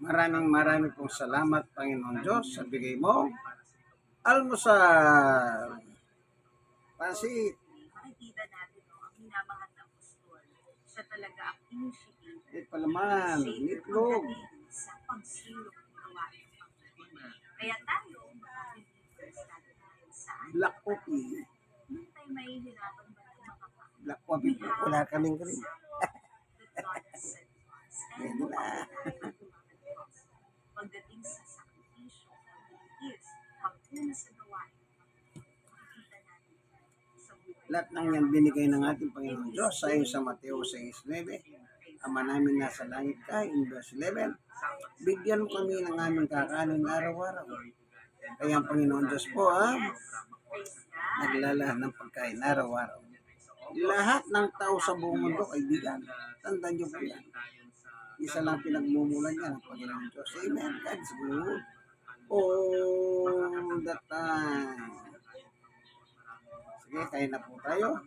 Maraming maraming pong salamat, Panginoon Diyos, sa bigay mo. Almusal. Pansit. makikita natin no, ang minamahal ng apostol. Siya talaga ang initiator. Eh, palaman. Itlog. sa pagsulok ng gawain ng. Kaya tayo, mga believers, sa Black coffee. Nung tayo ba makakain? Black coffee. Wala kaming cream. Lahat ng yan binigay ng ating Panginoon Diyos sa iyo sa Mateo 6.9. Ama namin nasa langit ka, in verse 11. Bigyan mo kami ng aming kakanin araw-araw. Kaya ang Panginoon Diyos po, ha, naglalahat ng pagkain araw-araw. Lahat ng tao sa buong mundo, kaibigan, tandaan niyo po yan. Isa lang pinagmumulan niya ng Panginoon Diyos. Amen. God's good. All the time. Sige, kain na po tayo.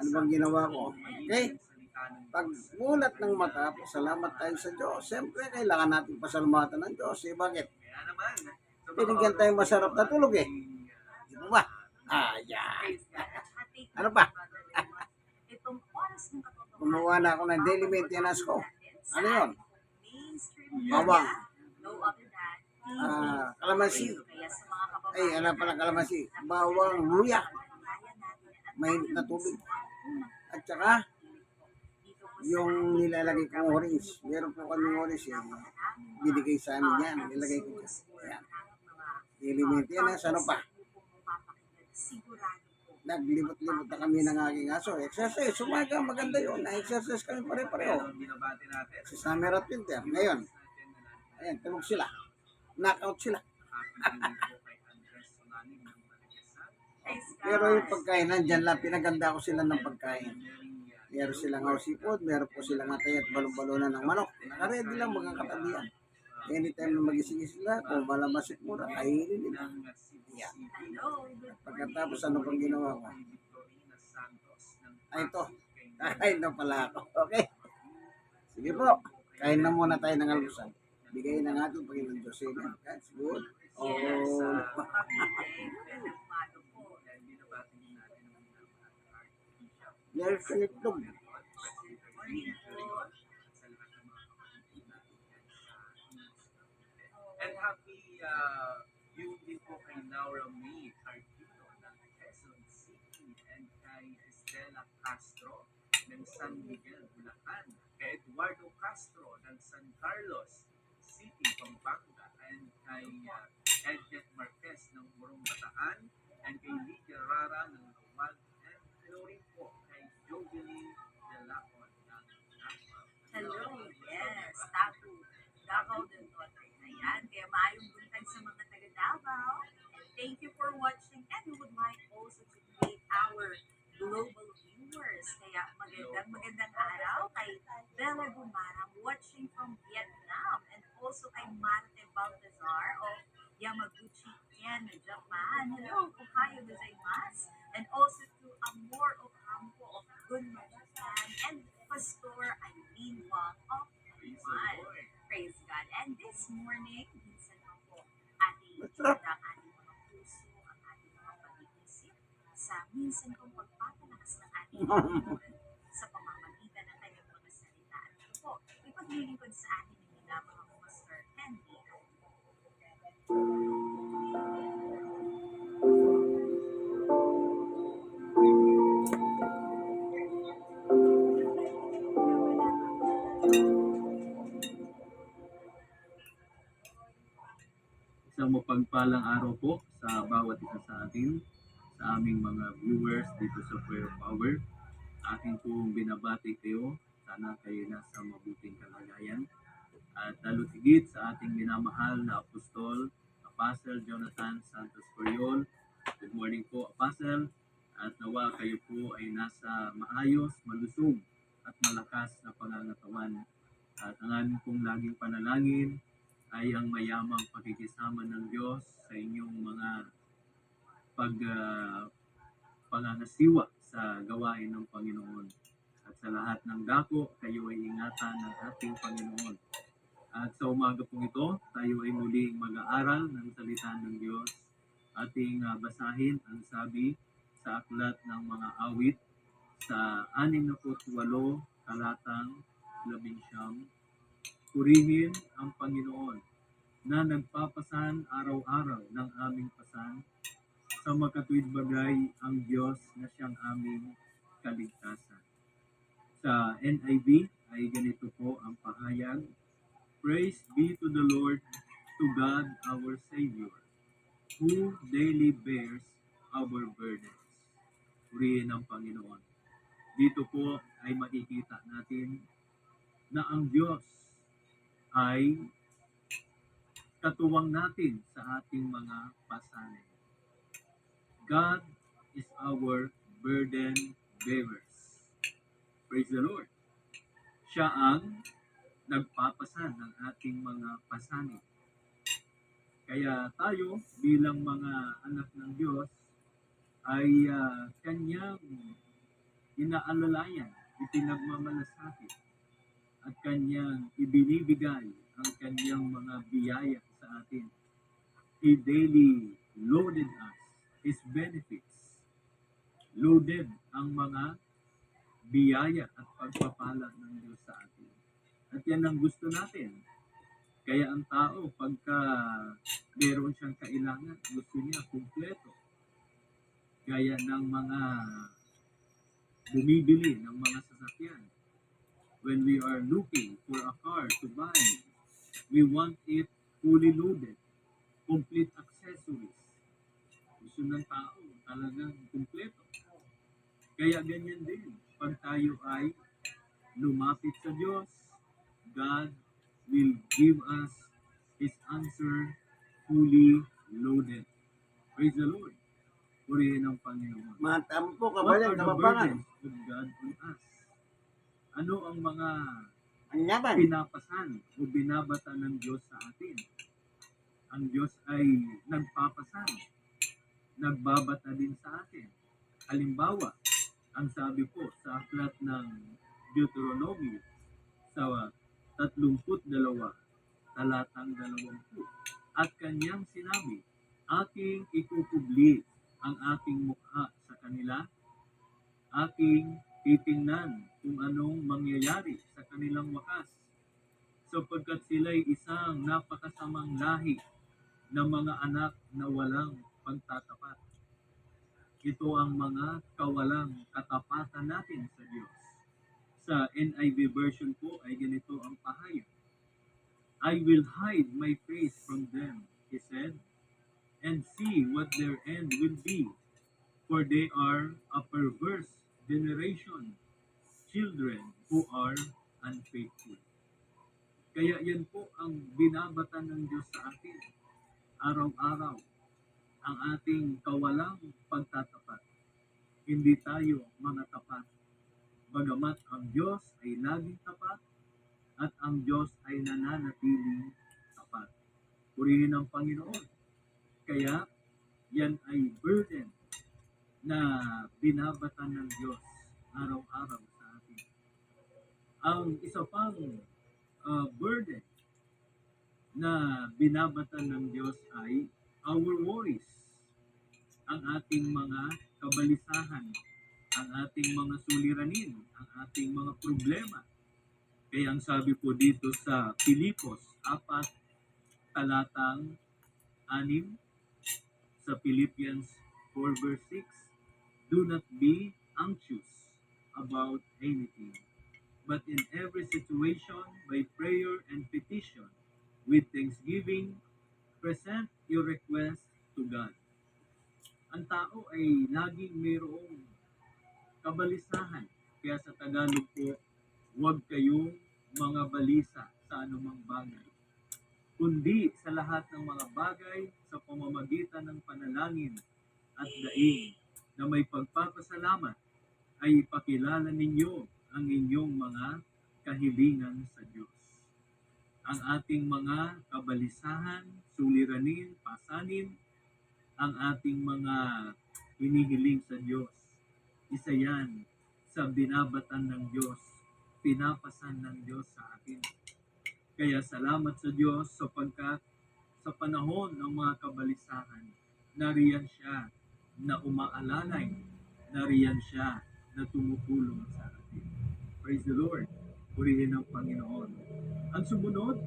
Ano bang ginawa ko? Okay? Pag mulat ng mata, salamat tayo sa Diyos. Siyempre, kailangan natin pasalamatan ng Diyos. Eh, bakit? Binigyan tayo masarap na tulog eh. Di ba. At ating Ano pa? Kumuha na ako ng daily maintenance ko. Ano yun? Bawang. Ah, kalamansi. Ay, ano pala kalamansi? Bawang luya. Mainit na tubig. At saka, yung nilalagay kong orange. Meron po kami orange eh. Binigay sa amin yan. Nilagay ko dyan. Ayan. Daily maintenance. Ano pa? Sigurado po. Naglimot-limot na kami ng aking aso. Exercise. Sumaga. Maganda yun. Na-exercise kami pare-pareho. Si Summer at Winter. Ngayon. Ayan, tulog sila. Knockout sila. Pero yung pagkain, nandyan lang, pinaganda ko sila ng pagkain. Meron silang seafood, meron po silang atay at balon-balonan ng manok. Nakaredy lang mga katabihan. Anytime na magising sila, kung malamasik mura, kainin nila. Good Pagkatapos ano pang ginawa ko? Ay, ito. Kain na pala ako. Okay? Sige po. Kain na muna tayo ng almusal. Bigay ng ating Panginoon Diyos. Amen. That's good. Oh, meron sa itlog. And happy uh, yung din po kay Laura May Carpino ng Quezon City and kay Estela Castro ng San Miguel, Bulacan. Kay Eduardo Castro ng San Carlos City, Pampanga. And kay uh, Edget Marquez ng Morong Bataan. And kay Lydia Rara ng Luwag. And hello po kay Jovelyn De Lacon ng National. Hello, yes, Tato, Davao del Norte. Ayan, kaya maayong buntag sa mga taga Davao. And thank you for watching and we would like also to greet our global viewers. Kaya magandang magandang araw kay Bella Gumarang watching from Vietnam and also kay Marte Baltazar of Yamaguchi, Ken, Japan. Hello, Ohayo gozaimasu. And also to Amor Ocampo of Gunma, Japan. And Pastor Eileen Wang of Taiwan. Praise God. And this morning, minsan lang po ating Masarap. ang ating mga puso, ang ating mga pag-iisip sa minsan kong pagpapalakas ng ating Panginoon sa pamamagitan ng kanyang mga salita. At ito po, ipaglilingkod sa atin mapagpalang araw po sa bawat isa sa atin, sa aming mga viewers dito sa Prayer Power. Aking pong binabati kayo. Sana kayo nasa mabuting kalagayan. At lalo sa ating minamahal na apostol, Apostle Jonathan Santos Coriol. Good morning po, Apostle. At nawa kayo po ay nasa maayos, malusog at malakas na pangangatawan. At ang aming pong laging panalangin ay ang mayamang pakikisama ng Diyos sa inyong mga pag ah, pangangasiwa sa gawain ng Panginoon. At sa lahat ng dako, kayo ay ingatan ng ating Panginoon. At sa umaga pong ito, tayo ay muling mag-aaral ng salita ng Diyos. Ating ah, basahin ang sabi sa aklat ng mga awit sa 68 talatang 11. Purihin ang Panginoon na nagpapasan araw-araw ng aming pasan sa makatuwid bagay ang Diyos na siyang aming kaligtasan. Sa NIV ay ganito po ang pahayag, Praise be to the Lord, to God our Savior, who daily bears our burdens. Purihin ang Panginoon. Dito po ay makikita natin na ang Diyos ay katuwang natin sa ating mga pasanin. God is our burden bearers. Praise the Lord. Siya ang nagpapasan ng ating mga pasanin. Kaya tayo bilang mga anak ng Diyos ay ah, kanyang inaalalayan, ipinagmamalasakit at kanyang ibinibigay ang kanyang mga biyaya sa atin. He daily loaded us His benefits. Loaded ang mga biyaya at pagpapala ng Diyos sa atin. At yan ang gusto natin. Kaya ang tao, pagka meron siyang kailangan, gusto niya kumpleto. Gaya ng mga bumibili ng mga sasakyan. When we are looking for a car to buy, we want it fully loaded, complete accessories. Gusto ng tao talagang kumpleto. Kaya ganyan din, pag tayo ay lumapit sa Diyos, God will give us His answer fully loaded. Praise the Lord. Purihin ang Panginoon. Matampo, What kabayan, are the kababangan. burdens of God on us? Ano ang mga Ang yaman. pinapasan o binabata ng Diyos sa atin? Ang Diyos ay nagpapasan, nagbabata din sa atin. Halimbawa, ang sabi po sa aklat ng Deuteronomy sa 32 talatang 20 at kanyang sinabi, aking ikukubli ang aking mukha sa kanila, aking titingnan kung anong mangyayari sa kanilang wakas, sapagkat sila'y isang napakasamang lahi ng mga anak na walang pagtatapat. Ito ang mga kawalang katapatan natin sa Diyos. Sa NIV version po ay ganito ang pahayag. I will hide my face from them, he said, and see what their end will be, for they are a perverse generation, children who are unfaithful. Kaya yan po ang binabata ng Diyos sa atin. Araw-araw, ang ating kawalang pagtatapat. Hindi tayo mga tapat. Bagamat ang Diyos ay laging tapat at ang Diyos ay nananatiling tapat. Purihin ang Panginoon. Kaya yan ay burden na binabata ng Diyos araw-araw sa atin. Ang isa pang uh, burden na binabata ng Diyos ay our worries, ang ating mga kabalisahan, ang ating mga suliranin, ang ating mga problema. Kaya ang sabi po dito sa Pilipos 4 talatang 6 sa Philippians 4 verse 6, Do not be anxious about anything, but in every situation, by prayer and petition, with thanksgiving, present your request to God. Ang tao ay laging mayroong kabalisahan. Kaya sa Tagalog po, huwag kayong mga balisa sa anumang bagay. Kundi sa lahat ng mga bagay sa pamamagitan ng panalangin at daing na may pagpapasalamat ay ipakilala ninyo ang inyong mga kahilingan sa Diyos. Ang ating mga kabalisahan, suliranin, pasanin, ang ating mga hinihiling sa Diyos. Isa yan sa binabatan ng Diyos, pinapasan ng Diyos sa atin. Kaya salamat sa Diyos sapagkat sa panahon ng mga kabalisahan, nariyan siya na umaalalay, nariyan siya na tumutulong sa atin. Praise the Lord. Purihin ang Panginoon. Ang sumunod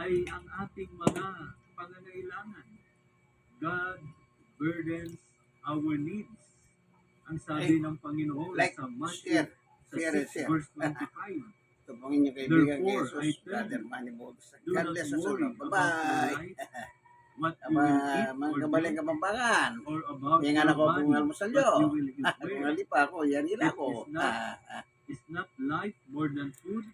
ay ang ating mga pangangailangan. God burdens our needs. Ang sabi ng Panginoon Like, sa Matthew share. sa share, 6 share. verse 25. Ito po ang inyong kaibigan Therefore, Jesus, Brother Manny Bogs. God bless us all. Bye-bye. what Aba, will eat mga or about your ako body, kung almusal eat Kung wear. hali pa ako, yan nila It ko. is Ah, ah. Is not life more than food,